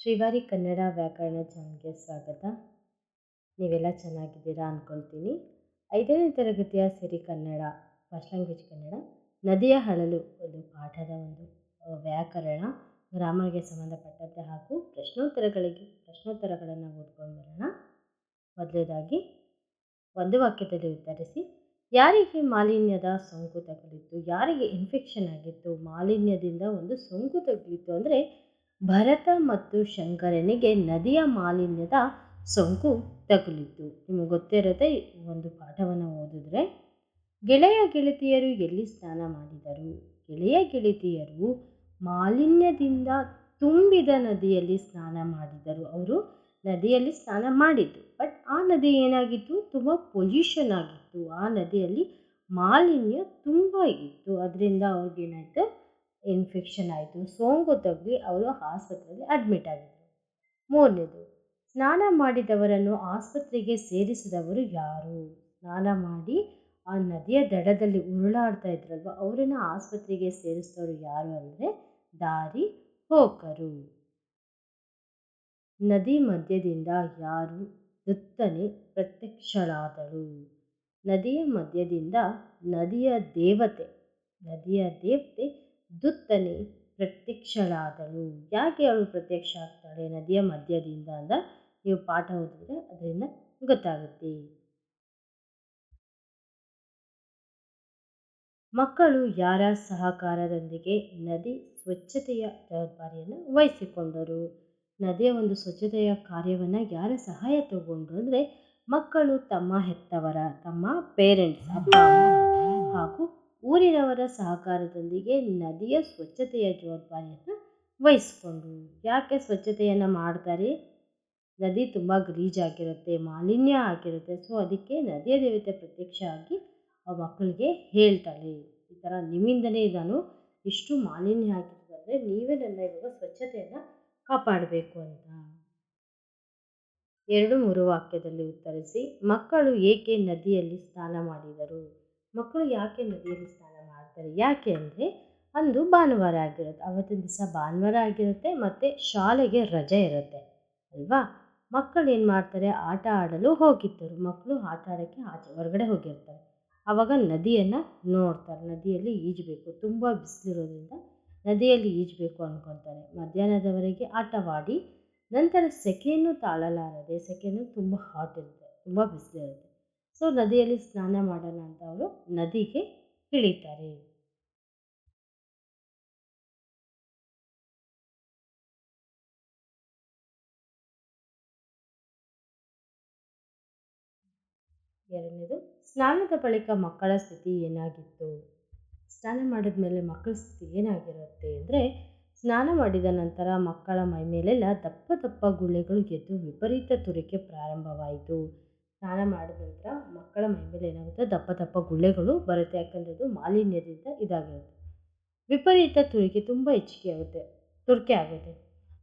ಶ್ರೀವಾರಿ ಕನ್ನಡ ವ್ಯಾಕರಣ ಚಾನಲ್ಗೆ ಸ್ವಾಗತ. ನೀವೆಲ್ಲ ಚೆನ್ನಾಗಿದ್ದೀರಾ ಅಂದ್ಕೊಳ್ತೀನಿ ಐದನೇ ತರಗತಿಯ ಸಿರಿ ಕನ್ನಡ, ಫಸ್ಟ್ ಲ್ಯಾಂಗ್ವೇಜ್ ಕನ್ನಡ, ನದಿಯ ಹಳಲು ಒಂದು ಪಾಠದ ಒಂದು ವ್ಯಾಕರಣ, ಗ್ರಾಮರ್ಗೆ ಸಂಬಂಧಪಟ್ಟಂತೆ ಹಾಗೂ ಪ್ರಶ್ನೋತ್ತರಗಳಿಗೆ, ಪ್ರಶ್ನೋತ್ತರಗಳನ್ನು ಓದ್ಕೊಂಡು ಬರೋಣ. ಮೊದಲನೇದಾಗಿ, ಒಂದು ವಾಕ್ಯದಲ್ಲಿ ಉತ್ತರಿಸಿ, ಯಾರಿಗೆ ಮಾಲಿನ್ಯದ ಸೋಂಕು ತಗುಲಿತ್ತು, ಯಾರಿಗೆ ಇನ್ಫೆಕ್ಷನ್ ಆಗಿತ್ತು, ಮಾಲಿನ್ಯದಿಂದ ಒಂದು ಸೋಂಕು ತಗುಲಿತ್ತು ಅಂದರೆ ಭರತ ಮತ್ತು ಶಂಕರನಿಗೆ ನದಿಯ ಮಾಲಿನ್ಯದ ಸೋಂಕು ತಗುಲಿತ್ತು ನಿಮಗೆ ಗೊತ್ತಿರದೆ ಒಂದು ಪಾಠವನ್ನು ಓದಿದ್ರೆ, ಗೆಳೆಯ ಗೆಳತಿಯರು ಎಲ್ಲಿ ಸ್ನಾನ ಮಾಡಿದರು? ಗೆಳೆಯ ಗೆಳತಿಯರು ಮಾಲಿನ್ಯದಿಂದ ತುಂಬಿದ ನದಿಯಲ್ಲಿ ಸ್ನಾನ ಮಾಡಿದರು. ಅವರು ನದಿಯಲ್ಲಿ ಸ್ನಾನ ಮಾಡಿದ್ದು. ಬಟ್ ಆ ನದಿ ಏನಾಗಿತ್ತು? ತುಂಬ ಪೊಲ್ಯೂಷನ್ ಆಗಿತ್ತು. ಆ ನದಿಯಲ್ಲಿ ಮಾಲಿನ್ಯ ತುಂಬ ಇತ್ತು. ಅದರಿಂದ ಅವ್ರಿಗೇನಾಯಿತು? ಇನ್ಫೆಕ್ಷನ್ ಆಯಿತು, ಸೋಂಕು ತಗ್ಗಿ ಅವರು ಆಸ್ಪತ್ರೆಯಲ್ಲಿ ಅಡ್ಮಿಟ್ ಆಗಿದ್ದರು ಮೂರನೇದು, ಸ್ನಾನ ಮಾಡಿದವರನ್ನು ಆಸ್ಪತ್ರೆಗೆ ಸೇರಿಸಿದವರು ಯಾರು? ಸ್ನಾನ ಮಾಡಿ ಆ ನದಿಯ ದಡದಲ್ಲಿ ಉರುಳಾಡ್ತಾ ಇದ್ರಲ್ವ, ಅವರನ್ನು ಆಸ್ಪತ್ರೆಗೆ ಸೇರಿಸಿದವರು ಯಾರು ಅಂದರೆ ದಾರಿ ಹೋಕರು. ನದಿ ಮಧ್ಯದಿಂದ ಯಾರು ದತ್ತನೆ ಪ್ರತ್ಯಕ್ಷಳಾದಳು. ನದಿಯ ಮಧ್ಯದಿಂದ ನದಿಯ ದೇವತೆ ನದಿಯ ದೇವತೆ ದುತ್ತನೆ ಪ್ರತ್ಯಕ್ಷಳಾದಳು. ಯಾಕೆ ಅವಳು ಪ್ರತ್ಯಕ್ಷ ಆಗ್ತಾಳೆ ನದಿಯ ಮಧ್ಯದಿಂದ ಅಂತ ನೀವು ಪಾಠ ಓದಿದ್ರೆ ಅದರಿಂದ ಗೊತ್ತಾಗುತ್ತೆ. ಮಕ್ಕಳು ಯಾರ ಸಹಕಾರದೊಂದಿಗೆ ನದಿ ಸ್ವಚ್ಛತೆಯ ಜವಾಬ್ದಾರಿಯನ್ನು ವಹಿಸಿಕೊಂಡರು? ನದಿಯ ಒಂದು ಸ್ವಚ್ಛತೆಯ ಕಾರ್ಯವನ್ನು ಯಾರ ಸಹಾಯ ತಗೊಂಡ್ರು ಅಂದರೆ ಮಕ್ಕಳು ತಮ್ಮ ಹೆತ್ತವರ, ತಮ್ಮ ಪೇರೆಂಟ್ಸ್ ಅಪ್ಪ, ಅಮ್ಮ ಹಾಗೂ ಊರಿನವರ ಸಹಕಾರದೊಂದಿಗೆ ನದಿಯ ಸ್ವಚ್ಛತೆಯ ಜವಾಬ್ದಾರಿಯನ್ನು ವಹಿಸಿಕೊಂಡು. ಯಾಕೆ ಸ್ವಚ್ಛತೆಯನ್ನು ಮಾಡ್ತಾರೆ? ನದಿ ತುಂಬ ಗಲೀಜಾಗಿರುತ್ತೆ ಮಾಲಿನ್ಯ ಆಗಿರುತ್ತೆ. ಸೊ ಅದಕ್ಕೆ ನದಿಯ ದೇವತೆ ಪ್ರತ್ಯಕ್ಷ ಆಗಿ ಆ ಮಕ್ಕಳಿಗೆ ಹೇಳ್ತಾಳೆ. ಈ ಥರ ನಿಮ್ಮಿಂದಲೇ ನಾನು ಇಷ್ಟು ಮಾಲಿನ್ಯ ಆಗಿರ್ತದೆ ನೀವೇ ನನ್ನ ಇವಾಗ ಸ್ವಚ್ಛತೆಯನ್ನು ಕಾಪಾಡಬೇಕು ಅಂತ. ಎರಡು ಮೂರು ವಾಕ್ಯದಲ್ಲಿ ಉತ್ತರಿಸಿ, ಮಕ್ಕಳು ಏಕೆ ನದಿಯಲ್ಲಿ ಸ್ನಾನ ಮಾಡಿದರು? ಮಕ್ಕಳು ಯಾಕೆ ನದಿಯಲ್ಲಿ ಸ್ನಾನ ಮಾಡ್ತಾರೆ? ಯಾಕೆ ಅಂದರೆ ಅಂದು ಭಾನುವಾರ ಆಗಿರುತ್ತೆ. ಅವತ್ತಿನ ದಿವಸ ಭಾನುವಾರ ಆಗಿರುತ್ತೆ ಮತ್ತು ಶಾಲೆಗೆ ರಜೆ ಇರುತ್ತೆ, ಅಲ್ವಾ? ಮಕ್ಕಳು ಏನು ಮಾಡ್ತಾರೆ? ಆಟ ಆಡಲು ಹೋಗಿದ್ದರು. ಮಕ್ಕಳು ಆಟ ಆಡೋಕ್ಕೆ ಆಚೆ ಹೊರಗಡೆ ಹೋಗಿರ್ತಾರೆ. ಆವಾಗ ನದಿಯನ್ನು ನೋಡ್ತಾರೆ. ನದಿಯಲ್ಲಿ ಈಜಬೇಕು. ತುಂಬ ಬಿಸಿಲಿರೋದ್ರಿಂದ ನದಿಯಲ್ಲಿ ಈಜಬೇಕು ಅಂದ್ಕೊತಾರೆ ಮಧ್ಯಾಹ್ನದವರೆಗೆ ಆಟವಾಡಿ ನಂತರ ಸೆಕೆಯನ್ನು ತಾಳಲಾರದೆ, ಸೆಕೆಯನ್ನು ತುಂಬ ಹಾಟ್ ಇರುತ್ತೆ. ತುಂಬ ಬಿಸಿಲಿರುತ್ತೆ. ಸೊ, ನದಿಯಲ್ಲಿ ಸ್ನಾನ ಮಾಡೋಣ ಅಂತ ಅವರು ನದಿಗೆ ಇಳಿತಾರೆ. ಎರಡನೇದು, ಸ್ನಾನದ ಬಳಿಕ ಮಕ್ಕಳ ಸ್ಥಿತಿ ಏನಾಗಿತ್ತು? ಸ್ನಾನ ಮಾಡಿದ ಮೇಲೆ ಮಕ್ಕಳ ಸ್ಥಿತಿ ಏನಾಗಿರುತ್ತೆ ಅಂದರೆ, ಸ್ನಾನ ಮಾಡಿದ ನಂತರ ಮಕ್ಕಳ ಮೈ ಮೇಲೆಲ್ಲ ದಪ್ಪ ದಪ್ಪ ಗುಳ್ಳೆಗಳು ಗೆದ್ದು ವಿಪರೀತ ತುರಿಕೆ ಪ್ರಾರಂಭವಾಯಿತು. ಸ್ನಾನ ಮಾಡಿದ ನಂತರ ಮಕ್ಕಳ ಮೈ ಮೇಲೆ ಏನಾಗುತ್ತೆ ದಪ್ಪ ದಪ್ಪ ಗುಳ್ಳೆಗಳು ಬರುತ್ತೆ. ಯಾಕಂದರೆ ಅದು ಮಾಲಿನ್ಯದಿಂದ ಇದಾಗಿರುತ್ತೆ. ವಿಪರೀತ ತುರಿಕೆ ತುಂಬ ಹೆಚ್ಚಿಗೆ ಆಗುತ್ತೆ. ತುರಿಕೆ ಆಗುತ್ತೆ.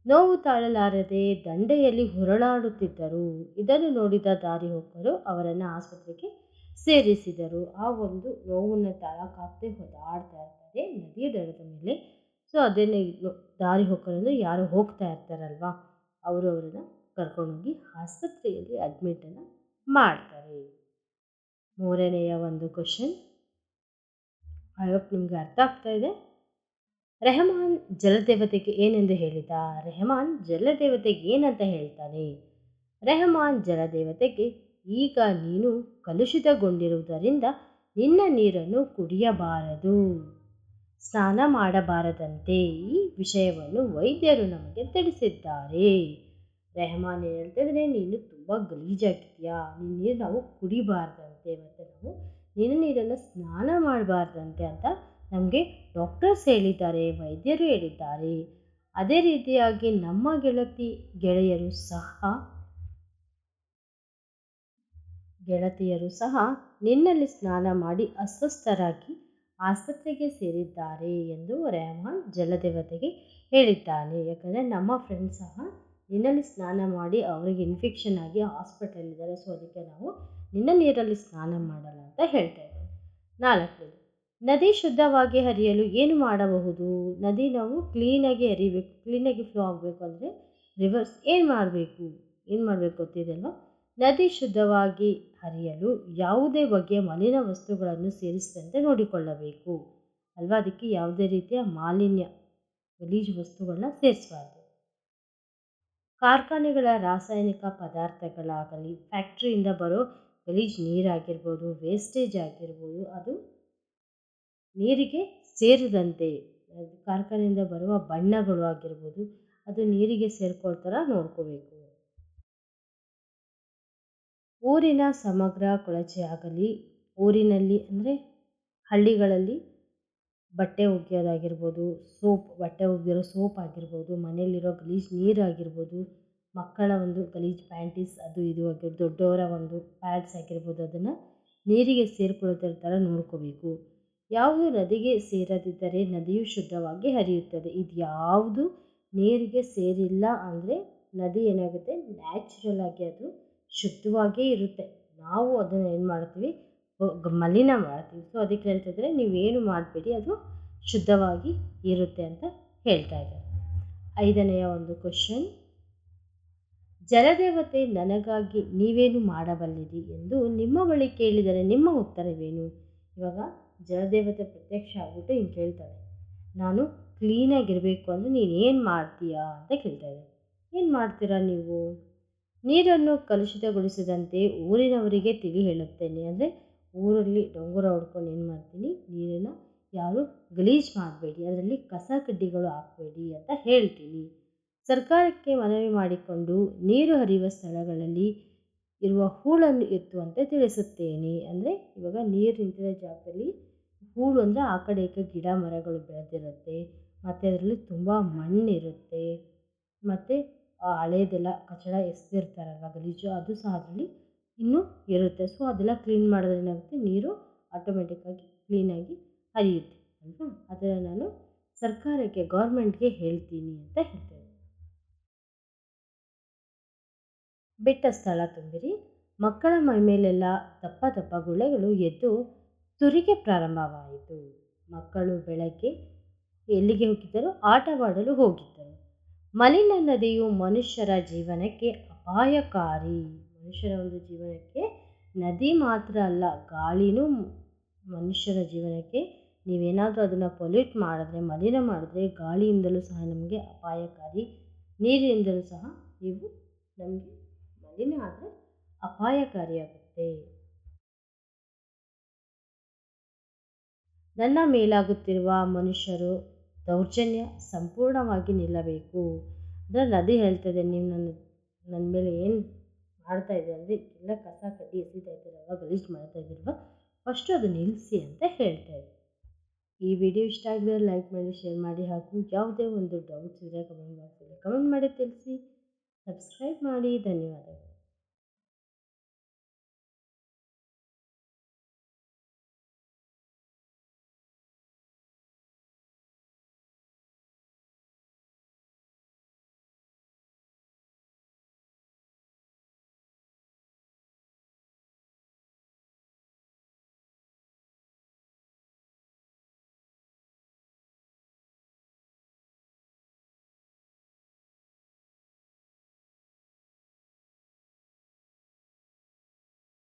ನೋವು ತಾಳಲಾರದೆ ದಂಡೆಯಲ್ಲಿ ಹೊರಳಾಡುತ್ತಿದ್ದರು. ಇದನ್ನು ನೋಡಿದ ದಾರಿ ಹೋಗರು ಅವರನ್ನು ಆಸ್ಪತ್ರೆಗೆ ಸೇರಿಸಿದರು. ಆ ಒಂದು ನೋವನ್ನು ತಾಳಕ್ಕಾಗದೆ ಹೊದಾಡ್ತಾ ಇರ್ತಾರೆ. ನದಿಯ ದಡದ ಮೇಲೆ. ಸೊ ಅದನ್ನೇ ದಾರಿ ಹೋಗರನ್ನು ಯಾರು ಹೋಗ್ತಾ ಇರ್ತಾರಲ್ವಾ? ಅವರು ಅವರನ್ನು ಕರ್ಕೊಂಡೋಗಿ ಆಸ್ಪತ್ರೆಯಲ್ಲಿ ಅಡ್ಮಿಟನ್ನು ಮಾಡ್ತಾರೆ. ಮೂರನೆಯ ಒಂದು ಕ್ವಶನ್ ಐ ಹೋಪ್ ನಿಮಗೆ ಅರ್ಥ ಆಗ್ತಾ ಇದೆ. ರೆಹಮಾನ್ ಜಲದೇವತೆಗೆ ಏನೆಂದು ಹೇಳಿದ? ರೆಹಮಾನ್ ಜಲದೇವತೆಗೆ ಏನಂತ ಹೇಳ್ತಾನೆ? ರೆಹಮಾನ್ ಜಲದೇವತೆಗೆ, ಈಗ ನೀನು ಕಲುಷಿತಗೊಂಡಿರುವುದರಿಂದ ನಿನ್ನ ನೀರನ್ನು ಕುಡಿಯಬಾರದು. ಸ್ನಾನ ಮಾಡಬಾರದಂತೆ ಈ ವಿಷಯವನ್ನು ವೈದ್ಯರು ನಮಗೆ ತಿಳಿಸಿದ್ದಾರೆ. ರೆಹಮಾನ್ ಹೇಳ್ತಿದ್ರೆ ನೀನು ತುಂಬ ಗಲೀಜಾಗಿದೆಯಾ? ನಿನ್ನ ನೀರು ನಾವು ಕುಡಿಬಾರ್ದಂತೆ ಮತ್ತು ನಾವು ನಿನ್ನ ನೀರನ್ನು ಸ್ನಾನ ಮಾಡಬಾರ್ದಂತೆ ಅಂತ ನಮಗೆ ಡಾಕ್ಟರ್ಸ್ ಹೇಳಿದ್ದಾರೆ, ವೈದ್ಯರು ಹೇಳಿದ್ದಾರೆ. ಅದೇ ರೀತಿಯಾಗಿ ನಮ್ಮ ಗೆಳತಿ, ಗೆಳೆಯರು ಸಹ ಗೆಳತಿಯರು ಸಹ ನಿನ್ನಲ್ಲಿ ಸ್ನಾನ ಮಾಡಿ ಅಸ್ವಸ್ಥರಾಗಿ ಆಸ್ಪತ್ರೆಗೆ ಸೇರಿದ್ದಾರೆ ಎಂದು ರೆಹಮಾನ್ ಜಲದೇವತೆಗೆ ಹೇಳಿದ್ದಾನೆ. ಯಾಕಂದರೆ ನಮ್ಮ ಫ್ರೆಂಡ್ ಸಹ ನಿನ್ನಲ್ಲಿ ಸ್ನಾನ ಮಾಡಿ ಅವರಿಗೆ ಇನ್ಫೆಕ್ಷನ್ ಆಗಿ ಹಾಸ್ಪಿಟಲಿದ್ದಾರೆ ಸೊ ಅದಕ್ಕೆ ನಾವು ನಿನ್ನ ನೀರಲ್ಲಿ ಸ್ನಾನ ಮಾಡಲ್ಲ ಅಂತ ಹೇಳ್ತಾ ಇದ್ದಾರೆ ನಾಲ್ಕನೇದು ನದಿ ಶುದ್ಧವಾಗಿ ಹರಿಯಲು ಏನು ಮಾಡಬಹುದು? ನದಿ ನಾವು ಕ್ಲೀನಾಗಿ ಹರಿಬೇಕು. ಕ್ಲೀನಾಗಿ ಫ್ಲೋ ಆಗಬೇಕು ಅಂದರೆ ರಿವರ್ಸ್ ಏನು ಮಾಡಬೇಕು? ಏನು ಮಾಡಬೇಕು ಗೊತ್ತಿದೆಯಲ್ಲ ನದಿ ಶುದ್ಧವಾಗಿ ಹರಿಯಲು ಯಾವುದೇ ಬಗೆಯ ಮಲಿನ ವಸ್ತುಗಳನ್ನು ಸೇರಿಸದಂತೆ ನೋಡಿಕೊಳ್ಳಬೇಕು. ಅಲ್ವಾ? ಅದಕ್ಕೆ ಯಾವುದೇ ರೀತಿಯ ಮಾಲಿನ್ಯ, ಗಲೀಜು ವಸ್ತುಗಳನ್ನ ಸೇರಿಸಬಾರ್ದು. ಕಾರ್ಖಾನೆಗಳ ರಾಸಾಯನಿಕ ಪದಾರ್ಥಗಳಾಗಲಿ, ಫ್ಯಾಕ್ಟ್ರಿಯಿಂದ ಬರೋ ಗಲೀಜು ನೀರಾಗಿರ್ಬೋದು ವೇಸ್ಟೇಜ್ ಆಗಿರ್ಬೋದು, ಅದು ನೀರಿಗೆ ಸೇರಿದಂತೆ ಕಾರ್ಖಾನೆಯಿಂದ ಬರುವ ಬಣ್ಣಗಳು ಆಗಿರ್ಬೋದು, ಅದು ನೀರಿಗೆ ಸೇರ್ಕೊಳ್ತಾರ ನೋಡ್ಕೋಬೇಕು. ಊರಿನ ಸಮಗ್ರ ಕೊಳಚೆ ಆಗಲಿ, ಊರಿನಲ್ಲಿ ಅಂದರೆ ಹಳ್ಳಿಗಳಲ್ಲಿ ಬಟ್ಟೆ ಒಗೆಯೋದಾಗಿರ್ಬೋದು, ಸೋಪ್, ಬಟ್ಟೆ ಒಗೆಯೋ ಸೋಪ್ ಆಗಿರ್ಬೋದು, ಮನೆಯಲ್ಲಿರೋ ಗಲೀಜು ನೀರು ಆಗಿರ್ಬೋದು, ಮಕ್ಕಳ ಒಂದು ಗಲೀಜು ಪ್ಯಾಂಟೀಸ್ ಅದು ಇದು ಆಗಿರ್ಬೋದು, ದೊಡ್ಡವರ ಒಂದು ಪ್ಯಾಡ್ಸ್ ಆಗಿರ್ಬೋದು, ಅದನ್ನು ನೀರಿಗೆ ಸೇರಿಕೊಳ್ಳುತ್ತಿರೋ ಥರ ನೋಡ್ಕೋಬೇಕು. ಯಾವುದು ನದಿಗೆ ಸೇರದಿದ್ದರೆ ನದಿಯು ಶುದ್ಧವಾಗಿ ಹರಿಯುತ್ತದೆ. ಇದು ಯಾವುದು ನೀರಿಗೆ ಸೇರಿಲ್ಲ ಅಂದರೆ ನದಿ ಏನಾಗುತ್ತೆ? ನ್ಯಾಚುರಲ್ ಆಗಿ ಅದು ಶುದ್ಧವಾಗೇ ಇರುತ್ತೆ. ನಾವು ಅದನ್ನು ಏನು ಮಾಡ್ತೀವಿ? ಮಲಿನ ಮಾಡ್ತೀವಿ. ಸೊ ಅದಕ್ಕೆ ಹೇಳ್ತಾ ಇದ್ದಾರೆ ನೀವೇನು ಮಾಡಬೇಡಿ, ಅದು ಶುದ್ಧವಾಗಿ ಇರುತ್ತೆ ಅಂತ ಹೇಳ್ತಾ ಇದ್ದಾರೆ. ಐದನೆಯ ಒಂದು ಕ್ವಶನ್ ಜಲದೇವತೆ ನನಗಾಗಿ ನೀವೇನು ಮಾಡಬಲ್ಲಿರಿ ಎಂದು ನಿಮ್ಮ ಬಳಿ ಕೇಳಿದರೆ ನಿಮ್ಮ ಉತ್ತರವೇನು? ಇವಾಗ ಜಲದೇವತೆ ಪ್ರತ್ಯಕ್ಷ ಆಗ್ಬಿಟ್ಟು ಹಿಂಗೆ ಕೇಳ್ತಾಳೆ. ನಾನು ಕ್ಲೀನಾಗಿರಬೇಕು ಅಂದರೆ ನೀನು ಏನು ಮಾಡ್ತೀಯಾ ಅಂತ ಕೇಳ್ತಾಯಿದ್ದೆ ಏನು ಮಾಡ್ತೀರಾ ನೀವು? ನೀರನ್ನು ಕಲುಷಿತಗೊಳಿಸದಂತೆ ಊರಿನವರಿಗೆ ತಿಳಿ ಹೇಳುತ್ತೇನೆ. ಅಂದರೆ ಊರಲ್ಲಿ ಡೊಂಗುರ ಹೊಡ್ಕೊಂಡು ಏನು ಮಾಡ್ತೀನಿ? ನೀರನ್ನು ಯಾರು ಗಲೀಜು ಮಾಡಬೇಡಿ, ಅದರಲ್ಲಿ ಕಸ ಕಡ್ಡಿಗಳು ಹಾಕಬೇಡಿ ಅಂತ ಹೇಳ್ತೀನಿ. ಸರ್ಕಾರಕ್ಕೆ ಮನವಿ ಮಾಡಿಕೊಂಡು ನೀರು ಹರಿಯುವ ಸ್ಥಳಗಳಲ್ಲಿ ಇರುವ ಹೂಳನ್ನು ಎತ್ತುವಂತೆ ತಿಳಿಸುತ್ತೇನೆ. ಅಂದರೆ ಇವಾಗ ನೀರು ನಿಂತಿರೋ ಜಾಗದಲ್ಲಿ ಹೂಳು ಅಂದರೆ ಆ ಕಡೆ ಈ ಕಡೆ ಗಿಡ ಮರಗಳು ಬೆಳೆದಿರುತ್ತೆ, ಮತ್ತು ಅದರಲ್ಲಿ ತುಂಬ ಮಣ್ಣಿರುತ್ತೆ, ಮತ್ತು ಹಳೇದೆಲ್ಲ ಕಚಡ ಎಸೆದಿರ್ತಾರಲ್ಲ ಗಲೀಜು, ಅದು ಸಹ ಅದರಲ್ಲಿ ಇನ್ನೂ ಇರುತ್ತೆ. ಸೊ ಅದೆಲ್ಲ ಕ್ಲೀನ್ ಮಾಡಿದ್ರೆ ಏನಾಗುತ್ತೆ ನೀರು ಆಟೋಮೆಟಿಕ್ಕಾಗಿ ಕ್ಲೀನಾಗಿ ಹರಿಯುತ್ತೆ ಅಲ್ವಾ? ಅದನ್ನು ನಾನು ಸರ್ಕಾರಕ್ಕೆ ಗೌರ್ಮೆಂಟ್ಗೆ ಹೇಳ್ತೀನಿ ಅಂತ ಹೇಳ್ತೇನೆ. ಬಿಟ್ಟ ಸ್ಥಳ ತುಂಬಿರಿ. ಮಕ್ಕಳ ಮೈಮೇಲೆಲ್ಲ ದಪ್ಪ ದಪ್ಪ ಗುಳೆಗಳು ಎದ್ದು ತುರಿಗೆ ಪ್ರಾರಂಭವಾಯಿತು. ಮಕ್ಕಳು ಬೆಳಗ್ಗೆ ಎಲ್ಲಿಗೆ ಹೋಗಿದ್ದರು ಆಟವಾಡಲು ಹೋಗಿದ್ದರು. ಮಲಿನ ನದಿಯು ಮನುಷ್ಯರ ಜೀವನಕ್ಕೆ ಅಪಾಯಕಾರಿ. ಮನುಷ್ಯರ ಒಂದು ಜೀವನಕ್ಕೆ ನದಿ ಮಾತ್ರ ಅಲ್ಲ, ಗಾಳಿನೂ ಮನುಷ್ಯರ ಜೀವನಕ್ಕೆ ನೀವೇನಾದರೂ ಅದನ್ನು ಪೊಲ್ಯೂಟ್ ಮಾಡಿದ್ರೆ, ಮಲಿನ ಮಾಡಿದ್ರೆ ಗಾಳಿಯಿಂದಲೂ ಸಹ ನಮಗೆ ಅಪಾಯಕಾರಿ, ನೀರಿನಿಂದಲೂ ಸಹ ನೀವು ನಮಗೆ ಮಲಿನ ಆದರೆ ಅಪಾಯಕಾರಿಯಾಗುತ್ತೆ. ನನ್ನ ಮೇಲಾಗುತ್ತಿರುವ ಮನುಷ್ಯರು ದೌರ್ಜನ್ಯ ಸಂಪೂರ್ಣವಾಗಿ ನಿಲ್ಲಬೇಕು. ಅಂದರೆ ನದಿ ಹೇಳ್ತದೆ, ನೀವು ನನ್ನ ನನ್ನ ಮೇಲೆ ಏನು ಮಾಡ್ತಾ ಇದೆ ಅಂದರೆ ಎಲ್ಲ ಕಸ, ಕಡ್ಡಿ ಎಸಿತಾ ಇದ್ದೀರಲ್ವ ಗಲೀಜು ಮಾಡ್ತಾ ಇದ್ದೀರಲ್ವ ಫಸ್ಟು ಅದು ನಿಲ್ಲಿಸಿ ಅಂತ ಹೇಳ್ತಾ ಇದೆ ಈ ವಿಡಿಯೋ ಇಷ್ಟ ಆಗಿದ್ರೆ ಲೈಕ್ ಮಾಡಿ ಶೇರ್ ಮಾಡಿ ಹಾಗೂ ಯಾವುದೇ ಒಂದು ಡೌಟ್ಸ್ ಇದ್ದರೆ ಕಮೆಂಟ್ ಬಾಕ್ಸಲ್ಲಿ ಕಮೆಂಟ್ ಮಾಡಿ ತಿಳಿಸಿ. ಸಬ್ಸ್ಕ್ರೈಬ್ ಮಾಡಿ. ಧನ್ಯವಾದಗಳು.